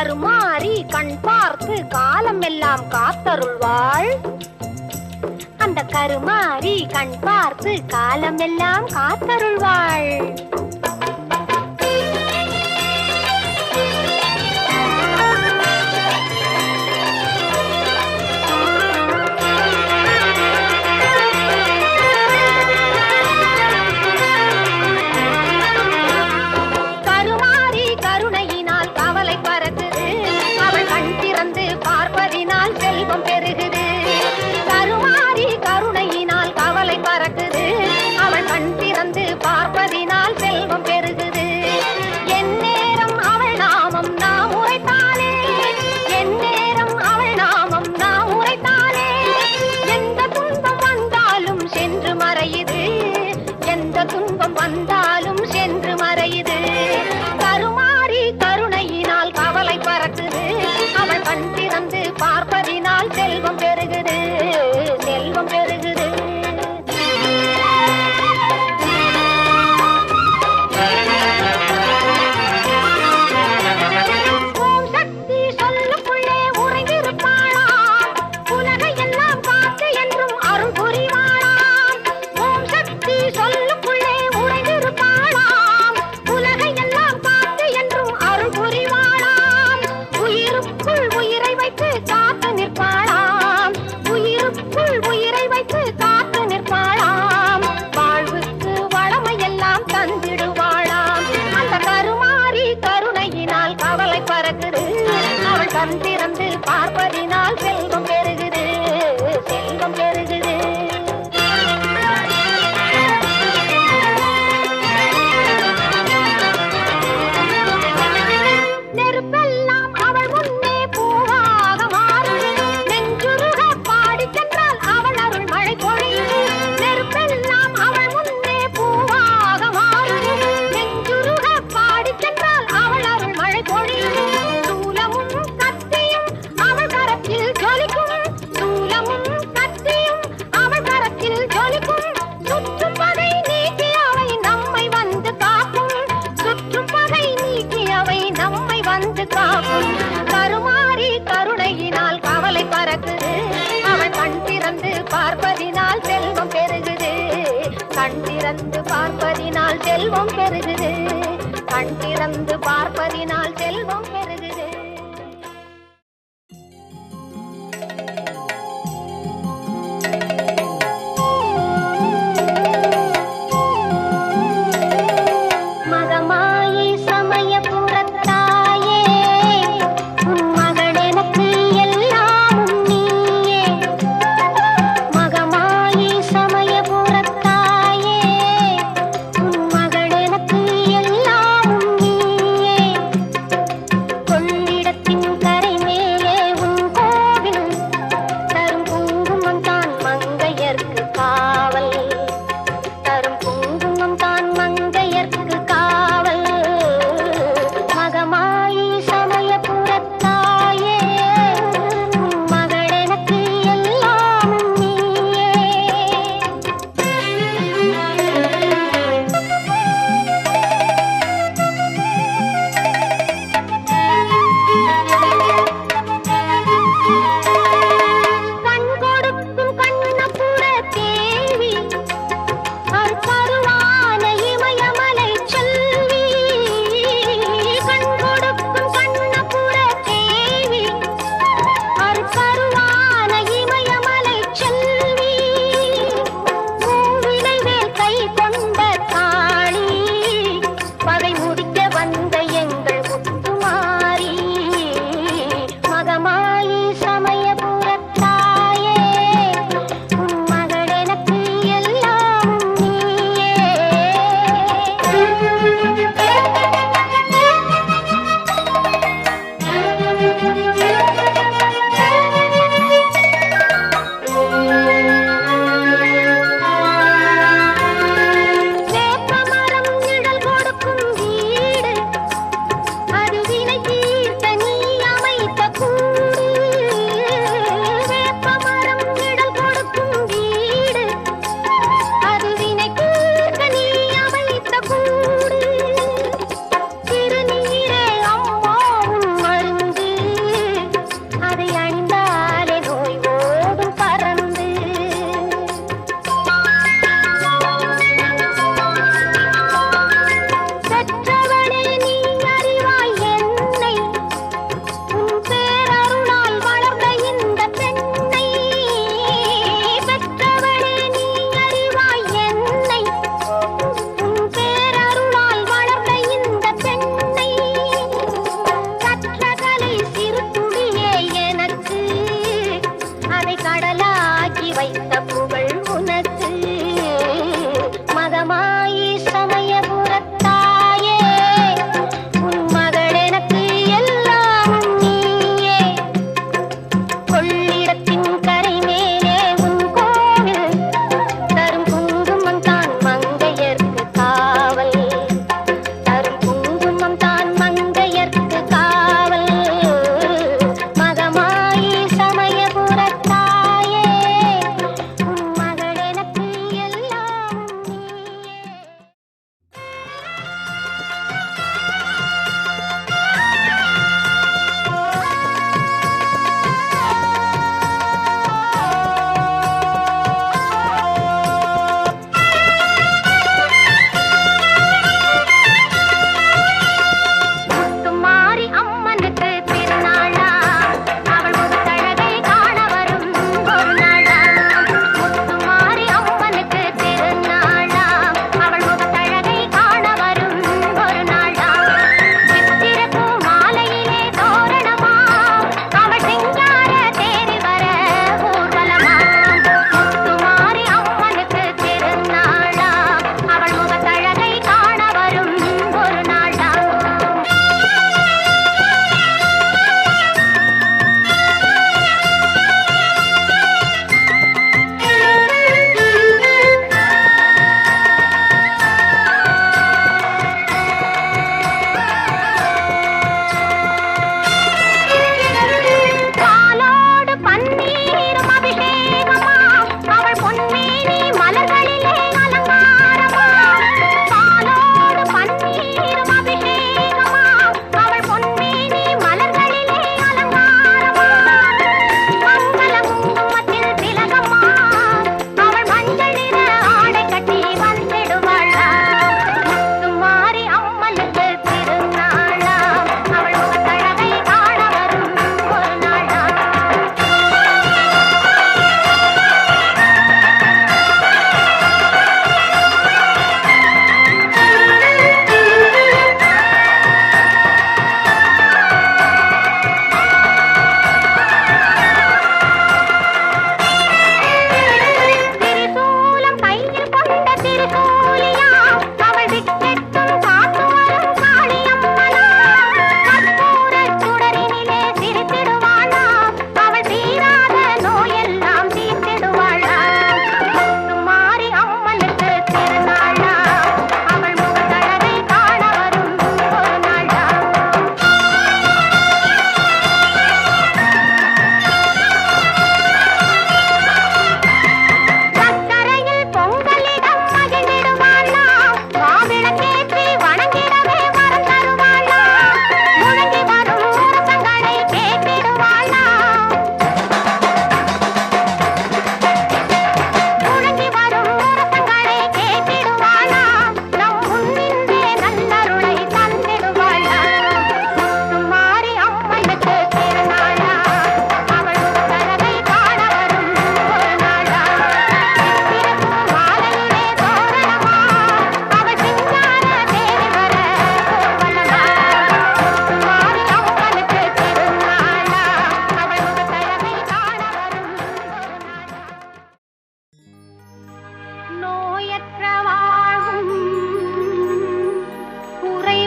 கருமாறி கண் பார்த்து காலம் எல்லாம் காத்தருள்வாள். அந்த கருமாறி கண் பார்த்து காலம் எல்லாம் காத்தருள்வாள். கண் திறந்து பார்ப்பதினால் செல்வம் பெறுகிறது. கண் திறந்து பார்ப்பதினால் செல்வம் பெறு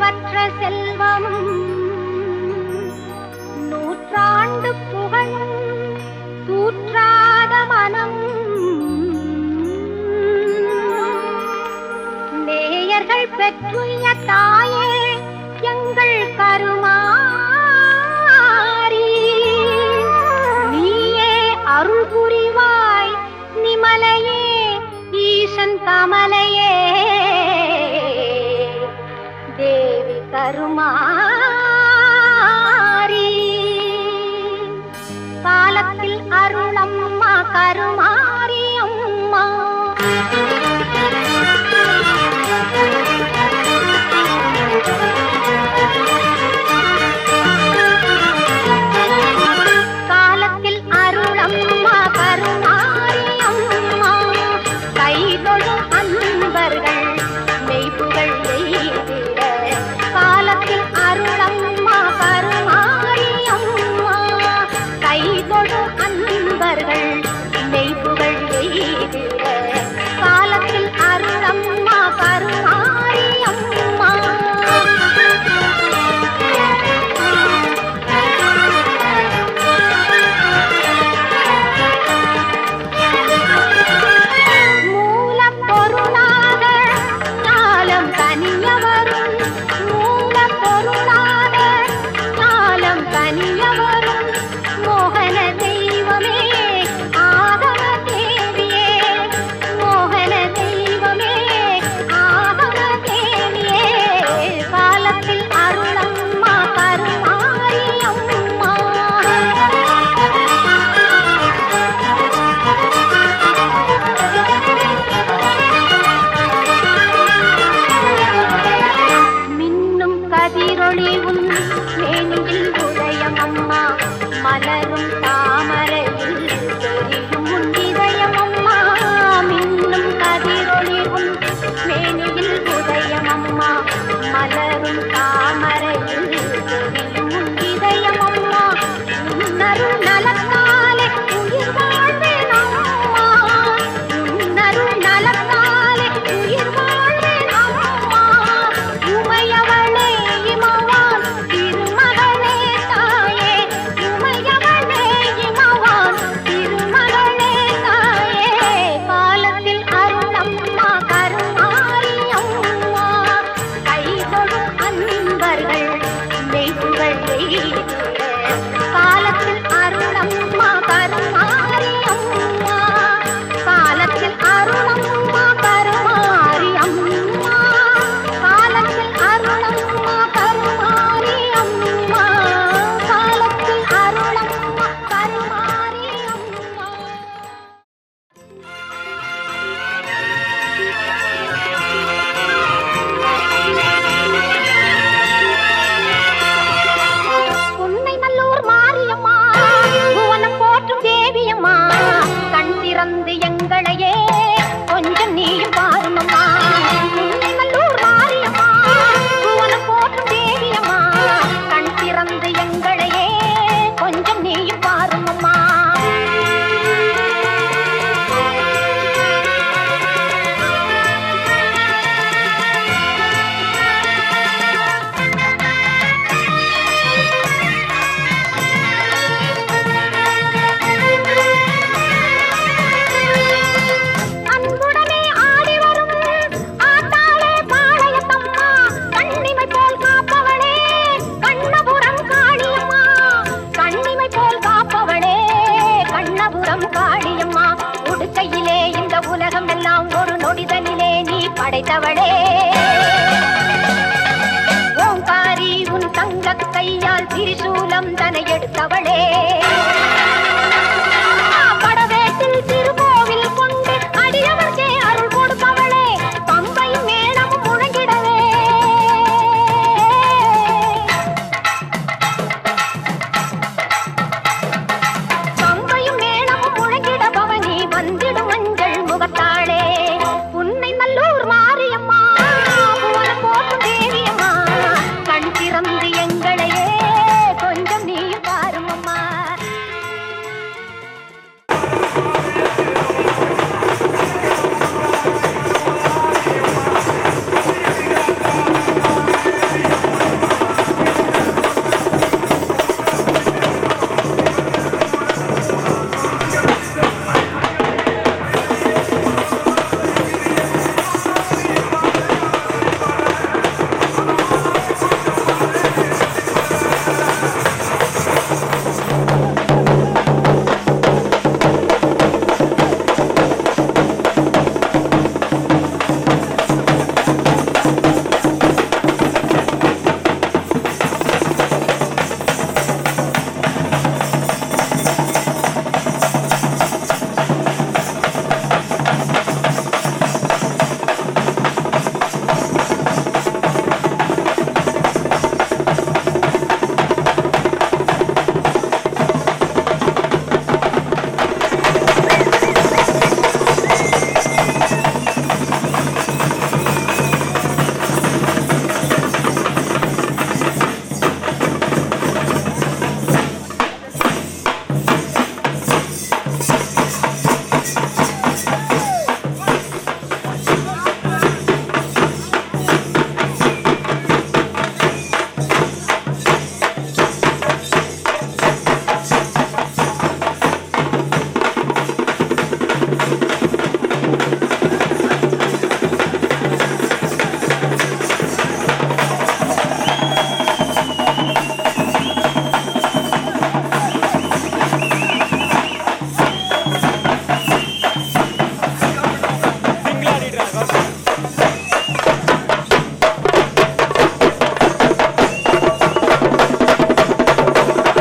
குறைவற்ற செல்வமும் நூற்றாண்டு புகழும் தூற்றாத மனம். நேயர்கள் பெற்றுள்ள தாயே எங்கள் கருமாரி நீயே அருள் புரிவாய் நிமலையே ஈசன் கமலை. வருமா நீ படைத்தவளே ஓங்காரி உன் தங்க கையால் திரிசூலம் தன எடுத்தவளே